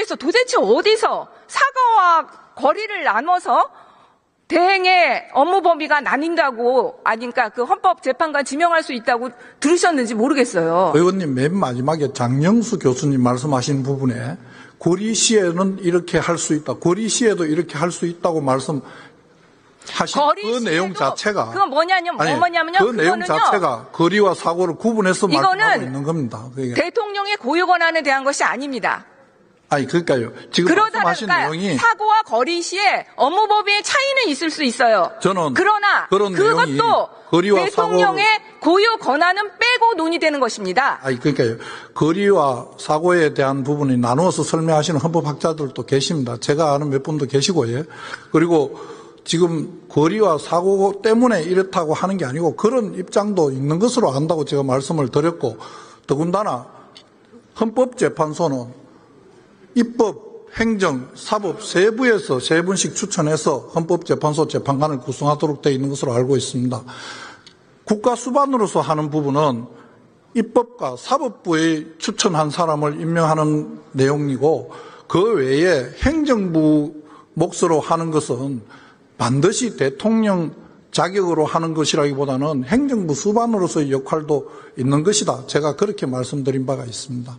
모르겠어. 도대체 어디서 사과와 거리를 나눠서 대행의 업무 범위가 나뉜다고 아니까 그 헌법재판관 지명할 수 있다고 들으셨는지 모르겠어요. 의원님 맨 마지막에 장영수 교수님 말씀하신 부분에 고리시에는 이렇게 할 수 있다. 고리시에도 이렇게 할 수 있다고 말씀 하신 거리 그 내용 자체가 그건 뭐냐면 아니, 뭐냐면요. 그 내용. 자체가 거리와 사고를 구분해서 말씀하고 있는 겁니다. 그게 대통령의 고유 권한에 대한 것이 아닙니다. 아니 그러니까요. 지금 말씀하신 그러다가 내용이 사고와 거리 시에 업무 범위의 차이는 있을 수 있어요. 저는 그러나 그것도 거리와 대통령의 고유 권한은 빼고 논의되는 것입니다. 아니 그러니까요. 거리와 사고에 대한 부분이 나누어서 설명하시는 헌법학자들도 계십니다. 제가 아는 몇 분도 계시고요. 그리고 지금 거리와 사고 때문에 이렇다고 하는 게 아니고 그런 입장도 있는 것으로 안다고 제가 말씀을 드렸고 더군다나 헌법재판소는 입법, 행정, 사법 세 부에서 세 분씩 추천해서 헌법재판소 재판관을 구성하도록 되어 있는 것으로 알고 있습니다. 국가 수반으로서 하는 부분은 입법과 사법부에 추천한 사람을 임명하는 내용이고 그 외에 행정부 몫으로 하는 것은 반드시 대통령 자격으로 하는 것이라기보다는 행정부 수반으로서의 역할도 있는 것이다. 제가 그렇게 말씀드린 바가 있습니다.